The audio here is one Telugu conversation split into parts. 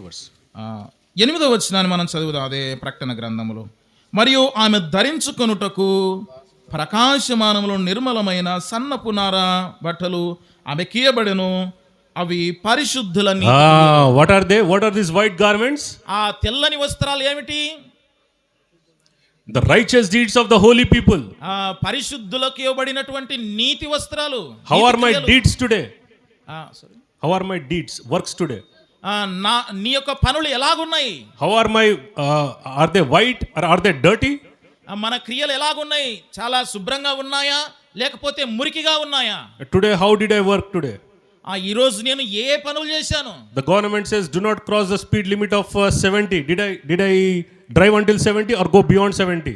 verse. ఆ, ఎనిమిదో వచ్చినాన్ని మనం చదువుదాం అదే ప్రకటన గ్రంథములో మరియు ఆమె ధరించుకొనుటకు ప్రకాశమానములు నిర్మలమైన సన్నపు నార బట్టలు ఆమె కీయబడెను అవి పరిశుద్ధులని what are they? What are these white garments? ఆ తెల్లని వస్త్రాలు ఏమిటి The righteous deeds of the holy people. ఆ పరిశుద్ధులకు ఇవ్వబడినటువంటి నీతి వస్త్రాలు How నీతి are my క్రియలు. deeds today? ఆ, sorry. How are my నా నీ యొక్క పనులు ఎలాగున్నాయి? How are my are they white are are they dirty మన క్రియలు ఎలాగున్నాయి? చాలా శుభ్రంగా ఉన్నాయా? లేకపోతే మురికిగా ఉన్నాయా? Today how did I work today ఆ ఈ రోజు నేను ఏ పనులు చేశాను? The government says do not cross the speed limit of seventy did I did I drive until seventy or go beyond seventy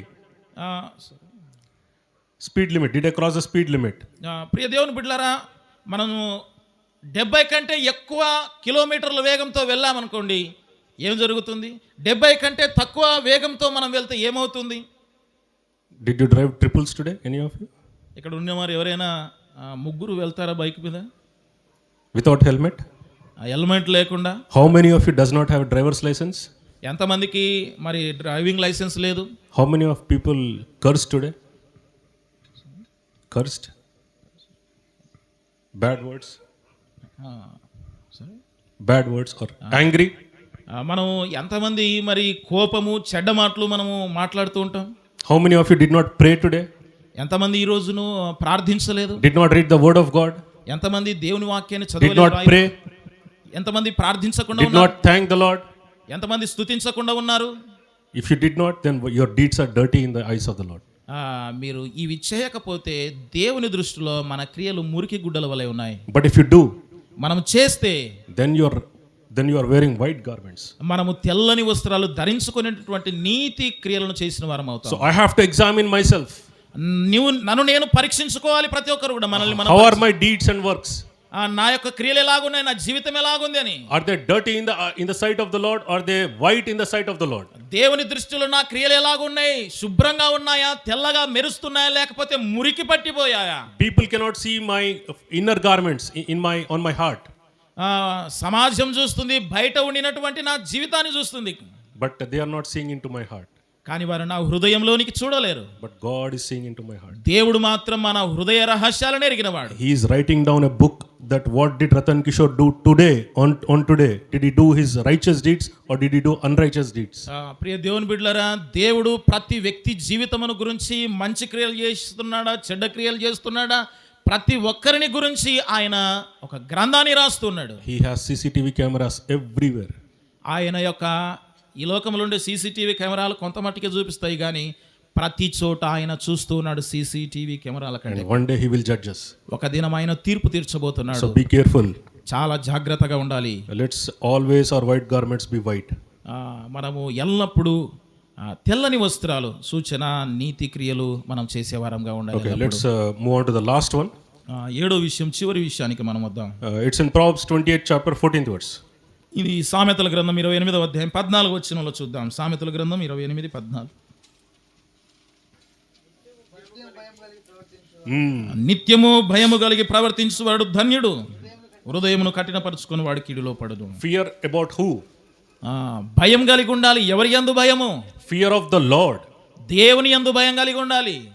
speed limit did I cross the speed limit ప్రియ దేవుని బిడ్డలారా మనము డెబ్బై కంటే ఎక్కువ కిలోమీటర్ల వేగంతో వెళ్ళామనుకోండి ఏం జరుగుతుంది? డెబ్బై కంటే తక్కువ వేగంతో మనం వెళ్తే ఏమవుతుంది? Did you drive triples today any of you ఇక్కడ ఉన్నవారు ఎవరైనా ముగ్గురు వెళ్తారా బైక్ మీద? వితౌట్ హెల్మెట్ హెల్మెట్ లేకుండా? How many of you does not have drivers licence ఎంతమందికి మరి డ్రైవింగ్ లైసెన్స్ లేదు? How many of people curse today cursed bad words bad words or angry మనం ఎంతమంది మరి కోపము చెడ్డ మాటలు మనము మాట్లాడుతూ ఉంటాం? How many of you did not pray today ఎంతమంది ఈ రోజును ప్రార్థించలేదు? Did not read the word of God ఎంతమంది దేవుని వాక్యాన్ని చదివి నాట్ ప్రే ఎంతమంది ప్రార్థించకుండా ఉన్నారు? నాట్ థ్యాంక్ ద లాడ్ ఎంతమంది స్తుతించకుండా ఉన్నారు? If you did not then your deeds are dirty in the eyes of the Lord మీరు ఇవి చేయకపోతే దేవుని దృష్టిలో మన క్రియలు మురికి గుడ్డల వలె ఉన్నాయి. బట్ ఇఫ్ యూ డూ మనం చేస్తే then your then you are wearing white garments మనము తెల్లని వస్త్రాలు ధరించుకునేటువంటి నీతి క్రియలను చేసిన వారం అవుతాం. So I have to examine myself నువ్వు నన్ను నేను పరీక్షించుకోవాలి ప్రతి ఒక్కరు కూడా మనల్ని how are my deeds and works నా యొక్క క్రియలు ఎలాగున్నాయి? నా జీవితం ఎలాగుంది అని. Are they dirt in the in the sight of the Lord are they white in the sight of the Lord దేవుని దృష్టిలో నా క్రియలు ఎలాగున్నాయి? శుభ్రంగా ఉన్నాయా? తెల్లగా మెరుస్తున్నాయా? లేకపోతే మురికి పట్టిపోయాయా? People cannot see my inner garments in my on my heart సమాజం చూస్తుంది బయట ఉండినటువంటి నా జీవితాన్ని చూస్తుంది. But they are not seeing into my heart కానీ వారు నా హృదయంలోనికి చూడలేరు. But God is seeing into my heart దేవుడు మాత్రం మన హృదయ రహస్యాలను ఎరిగినవాడు. He is writing down a book that what did Ratan Kishore do today on on today did he do his righteous deeds or did he do unrighteous deeds ప్రియ దేవుని బిడ్డలారా దేవుడు ప్రతి వ్యక్తి జీవితమును గురించి మంచి క్రియలు చేస్తున్నాడా చెడ్డ క్రియలు చేస్తున్నాడా? ప్రతి ఒక్కరిని గురించి ఆయన ఒక గ్రంథాన్ని రాస్తున్నాడు. He has CCTV cameras everywhere ఆయన యొక్క ఈ లోకంలో ఉండే సీసీటీవీ కెమెరాలు కొంత మట్టుకే చూపిస్తాయి కానీ ప్రతి చోట ఆయన చూస్తూ ఉన్నాడు సీసీటీవీ కెమెరాల కంటే day he will judge us. ఒక దినం ఆయన తీర్పు తీర్చబోతున్నాడు be careful. చాలా జాగ్రత్తగా ఉండాలి Let's always our white garments be white. ఆ, మనము ఎల్లప్పుడూ తెల్లని వస్త్రాలు సూచన నీతి క్రియలు మనం చేసేవారంగా ఉండాలి Okay, let's uh, move on to the last one. ఆ, ఏడో విషయం చివరి విషయానికి మనం వద్దాం Uh, it's in Proverbs 28, chapter 14th verse. ఇది సామెతల గ్రంథం ఇరవై ఎనిమిదవ అధ్యాయం పద్నాలుగు వచ్చినలో చూద్దాం. సామెతల గ్రంథం ఇరవై ఎనిమిది పద్నాలుగు. నిత్యము భయము కలిగి ప్రవర్తించువాడు ధన్యుడు. హృదయమును కఠినపరుచుకుని వాడి కీడులో పడదు about who? ఆ, భయం కలిగి ఉండాలి. ఎవరి యందు భయము? Fear of the Lord. దేవుని యందు భయం కలిగి ఉండాలి.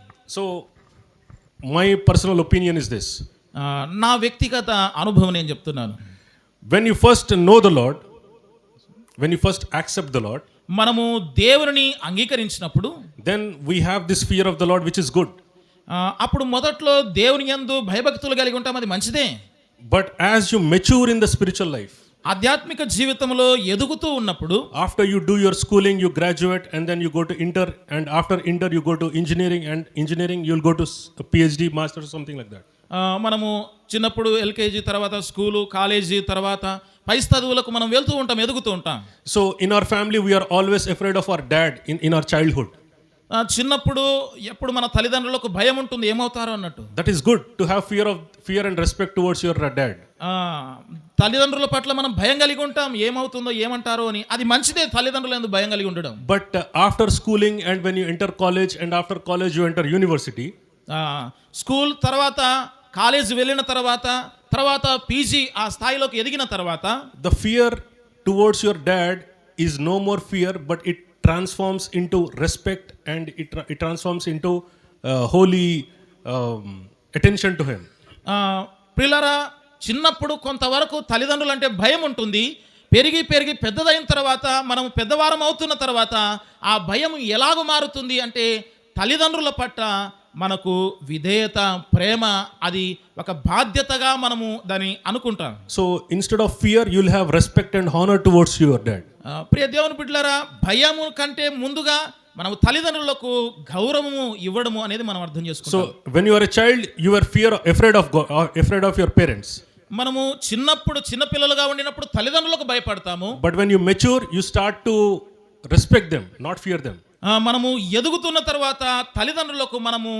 My personal opinion is this. ఆ, నా వ్యక్తిగత అనుభవం నేను చెప్తున్నాను. when you first know the Lord, when you first accept the Lord, మనము దేవుని అంగీకరించినప్పుడు then we have this fear of the Lord, which is good. ఆ, అప్పుడు మొదట్లో దేవుని యందు భయభక్తులు కలిగి ఉంటాం అది మంచిదే But as you mature in the spiritual life, ఆధ్యాత్మిక జీవితంలో ఎదుగుతూ ఉన్నప్పుడు after you do your schooling, you graduate, and then you go to inter, and after inter, you go to engineering, and engineering, you'll go to s- PhD, master, something like that. ఆ, మనము చిన్నప్పుడు ఎల్కేజీ తర్వాత స్కూలు కాలేజీ తర్వాత పై చదువులకు మనం వెళ్తూ ఉంటాం ఎదుగుతూ ఉంటాం. So in our family we are always afraid of our dad in in our childhood చిన్నప్పుడు ఎప్పుడు మన తల్లిదండ్రులకు భయం ఉంటుంది ఏమవుతారు అన్నట్టు. That is good to have fear of fear and respect towards your dad తల్లిదండ్రుల పట్ల మనం భయం కలిగి ఉంటాం ఏమవుతుందో ఏమంటారో అని. అది మంచిదే తల్లిదండ్రులు ఎందుకు భయం కలిగి ఉండడం. But after schooling and when you enter college and after college you enter university school తర్వాత కాలేజ్ వెళ్ళిన తర్వాత తర్వాత పీజీ ఆ స్థాయిలోకి ఎదిగిన తర్వాత towards your dad is no more fear, but it transforms into respect and it, tra- it transforms into uh, holy um, attention to him. ఆ, ప్రియులారా చిన్నప్పుడు కొంతవరకు తల్లిదండ్రులు అంటే భయం ఉంటుంది పెరిగి పెరిగి పెద్దదైన తర్వాత మనం పెద్దవారం అవుతున్న తర్వాత ఆ భయం ఎలాగ మారుతుంది అంటే తల్లిదండ్రుల పట్ల మనకు విధేయత ప్రేమ అది ఒక బాధ్యతగా మనము దాన్ని అనుకుంటాం. So instead of fear you'll have respect and honour towards your dad ప్రియ దేవుని బిడ్డలారా భయము కంటే ముందుగా మనము తల్లిదండ్రులకు గౌరవము ఇవ్వడము అనేది మనం అర్థం చేసుకుంటాం. So when your child your fear afraid of afraid of your parents మనము చిన్నప్పుడు చిన్న పిల్లలుగా ఉండినప్పుడు తల్లిదండ్రులకు భయపడతాము. But when you mature you start to respect them not fear them మనము ఎదుగుతున్న తర్వాత తల్లిదండ్రులకు మనము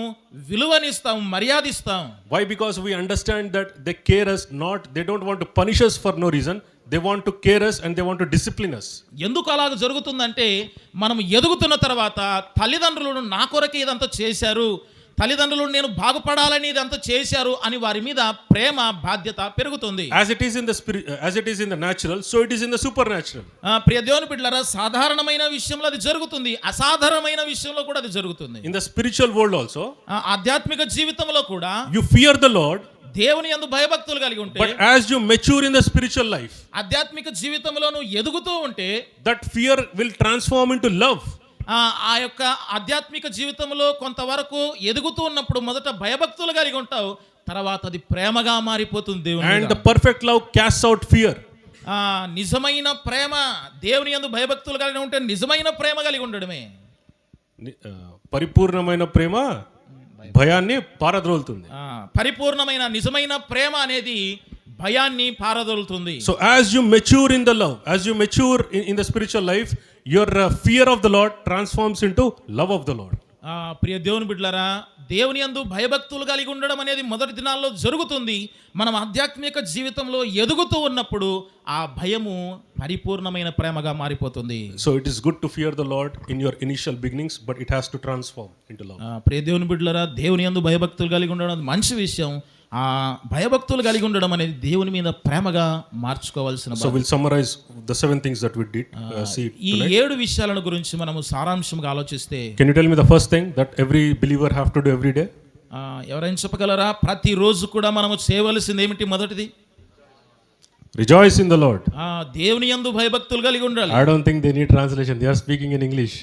విలువనిస్తాం మర్యాద ఇస్తాం why because we understand that they care us not they don't want to punish us for no reason they want to care us and they want to discipline us ఎందుకు అలాగ జరుగుతుందంటే మనం ఎదుగుతున్న తర్వాత తల్లిదండ్రులను నా కొరకు ఇదంతా చేశారు తల్లిదండ్రులు నేను బాగుపడాలని ఇది ఇదంత చేశారు అని వారి మీద ప్రేమ బాధ్యత పెరుగుతుంది. As it is in the as it is in the natural so it is in the supernatural ప్రియ దేవుని బిడ్డలారా సాధారణమైన విషయంలో అది జరుగుతుంది. అసాధారణమైన విషయంలో కూడా అది జరుగుతుంది. In the spiritual world also ఆధ్యాత్మిక జీవితంలో కూడా యు ఫియర్ ద లార్డ్ దేవుని ఎందు భయభక్తులు కలిగి ఉంటే but as you mature in the spiritual life ఆధ్యాత్మిక జీవితంలో ఎదుగుతూ ఉంటే that fear will transform into love ఆ యొక్క ఆధ్యాత్మిక జీవితంలో కొంతవరకు ఎదుగుతూ ఉన్నప్పుడు మొదట భయభక్తులు కలిగి ఉంటావు తర్వాత అది ప్రేమగా మారిపోతుంది దేవుని perfect love casts out fear. ఆ నిజమైన ప్రేమ దేవుని యందు భయభక్తులు కలిగి ఉంటే నిజమైన ప్రేమ కలిగి ఉండడమే. పరిపూర్ణమైన ప్రేమ భయాన్ని పారద్రోలుతుంది. పరిపూర్ణమైన నిజమైన ప్రేమ అనేది భయాన్ని పారదోలుతుంది. So as you mature in the love as you mature in the spiritual life your fear of the Lord transforms into love of the Lord ఆ, ప్రియ దేవుని బిడ్డలారా దేవుని యందు భయభక్తులు కలిగి ఉండడం అనేది మొదటి దినాల్లో జరుగుతుంది. మనం ఆధ్యాత్మిక జీవితంలో ఎదుగుతూ ఉన్నప్పుడు ఆ భయము పరిపూర్ణమైన ప్రేమగా మారిపోతుంది. So it is good to fear the Lord in your initial beginnings but it has to transform into love ప్రియ దేవుని బిడ్డలారా దేవుని యందు భయభక్తులు కలిగి ఉండడం అది మంచి విషయం. ఆ భయభక్తులు కలిగి ఉండడం అనేది దేవుని మీద ప్రేమగా మార్చుకోవాల్సిన so will summarize the seven things that we did see ఈ ఏడు విషయాలను గురించి మనము సారాంశంగా ఆలోచిస్తే can you tell me the first thing that every believer have to do every day ఎవరైనా చెప్పగలరా? ప్రతిరోజు కూడా మనము చేయవలసింది ఏమిటి మొదటిది? రిజాయిస్ ఇన్ ద ఆ, దేవుని యందు భయభక్తులు కలిగి ఉండాలి. I don't think they need translation they are speaking in English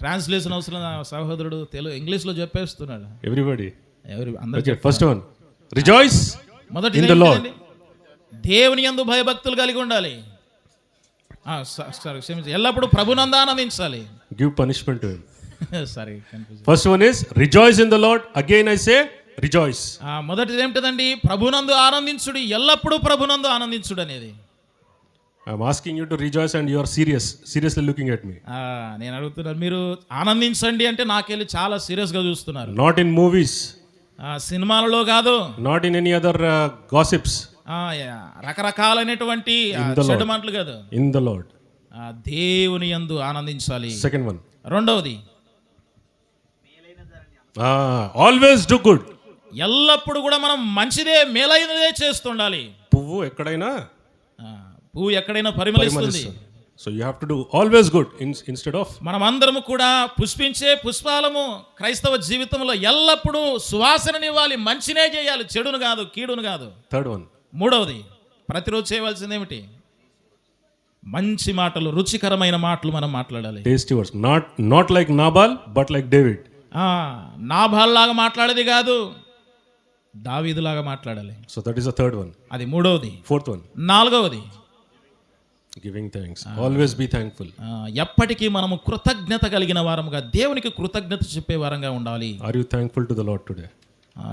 translation అవసరం సహోదరుడు తెలుగు ఇంగ్లీష్లో చెప్పేస్తున్నాడు. ఎవ్రీబడి ఎవరి అందరు ఫస్ట్ వన్ రిజాయిస్ మొదటి Lord. దేవుని యందు భయభక్తులు కలిగి ఉండాలి. సరే క్షమించండి ఎల్లప్పుడూ ప్రభునంద ఆనందించాలి. గివ్ పనిష్మెంట్ సరే first one is rejoice in the Lord again I say rejoice మొదటిది ఏమిటండి ప్రభునందు ఆనందించుడు ఎల్లప్పుడూ ప్రభునందు ఆనందించుడు అనేది. I'm asking you to rejoice and you are serious seriously looking at me నేను అడుగుతున్నాను మీరు ఆనందించండి అంటే నాకెళ్ళి చాలా సీరియస్గా చూస్తున్నారు. నాట్ ఇన్ మూవీస్ సినిమాలలో కాదు. Not in any other gossips ఆ, యా, రకరకాలైనటువంటి. చెడు మాటలు కాదు. ఇన్ ద ఆ, దేవుని యందు ఆనందించాలి. సెకండ్ వన్ రెండవది. ఆల్వేస్ డు గుడ్ ఎల్లప్పుడు కూడా మనం మంచిదే మేలైనదే చేస్తుండాలి. పువ్వు ఎక్కడైనా ఆ, పువ్వు ఎక్కడైనా పరిమళిస్తుంది. So you have to do always good instead of మనం అందరము కూడా పుష్పించే పుష్పాలము క్రైస్తవ జీవితంలో ఎల్లప్పుడూ సువాసననివ్వాలి మంచినే చేయాలి చెడును కాదు కీడును కాదు. థర్డ్ వన్ మూడవది ప్రతిరోజు చేయవలసింది ఏమిటి? మంచి మాటలు రుచికరమైన మాటలు మనం మాట్లాడాలి. Tasty words not not like Nabal but like David ఆ, నాభాల్లాగా మాట్లాడేది కాదు దావీదులాగా మాట్లాడాలి. So that is third one అది మూడవది. ఫోర్త్ వన్ నాలుగవది giving thanks always be thankful ఎప్పటికీ మనము కృతజ్ఞత కలిగిన వారముగా దేవునికి కృతజ్ఞత చెప్పే వారంగా ఉండాలి. Are you thankful to the Lord today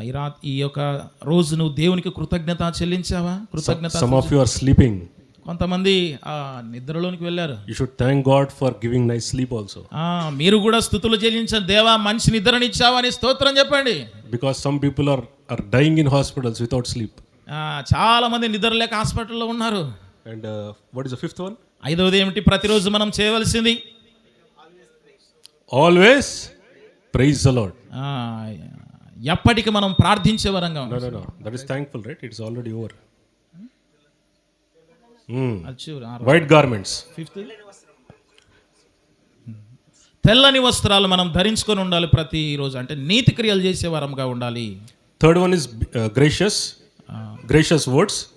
ఈ రా ఈ యొక్క రోజు నువ్వు దేవునికి కృతజ్ఞత చెల్లించావా? కృతజ్ఞత some of you are sleeping కొంతమంది ఆ, నిద్రలోనికి వెళ్ళారు. You should thank God for giving nice sleep also ఆ, మీరు కూడా స్థుతులు చెల్లించిన దేవా మంచి నిద్రనిచ్చావా అని స్తోత్రం చెప్పండి. Because some people are are dying in hospitals without sleep ఆ, చాలా మంది నిద్ర లేక హాస్పిటల్లో ఉన్నారు. And what is the fifth one ఐదవది ఏమిటి? ప్రతిరోజు మనం చేయవలసింది? ఆల్వేస్ ప్రైజ్ ద లాడ్ ఆ, ఎప్పటికి మనం ప్రార్థించే వరంగా? It's already over. Mm. అది చివరి ఆరో White garments. ఫిఫ్త్ తెల్లని వస్త్రాలు మనం ధరించుకొని ఉండాలి ప్రతి రోజు అంటే నీతి క్రియలు చేసే వరంగా ఉండాలి. Is uh, gracious, gracious words. ఆ,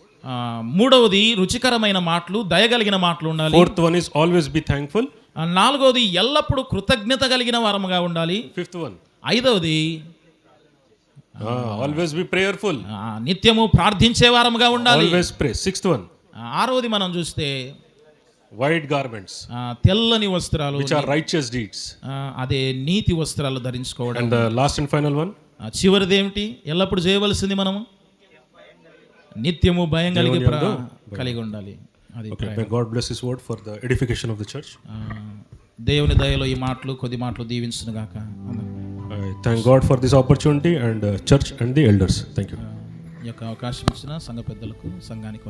మూడవది రుచికరమైన మాటలు దయగలిగిన మాటలు ఉండాలి. Fourth one is always be thankful. ఆ, నాలుగవది ఎల్లప్పుడూ కృతజ్ఞత కలిగిన వరముగా ఉండాలి. Fifth one, ఐదవది ah, always be prayerful. ఆ, నిత్యము ప్రార్థించే వారముగా ఉండాలి. Always pray. Sixth one, ఆ, ఆరవది మనం చూస్తే garments, ఆ, తెల్లని వస్త్రాలు which are righteous deeds. ఆ, అదే నీతి వస్త్రాలు ధరించుకోవడం. Last and final one, ఆ, చివరిది ఏమిటి? ఎల్లప్పుడు చేయవలసింది మనము? నిత్యము భయం కలిగి కలిగి ఉండాలి. దేవుని దయలో ఈ మాటలు కొద్ది మాటలు దీవించిన గాక. Thank God for this opportunity and church and the elders thank you ఈ యొక్క అవకాశం ఇచ్చిన సంఘ పెద్దలకు సంఘానికి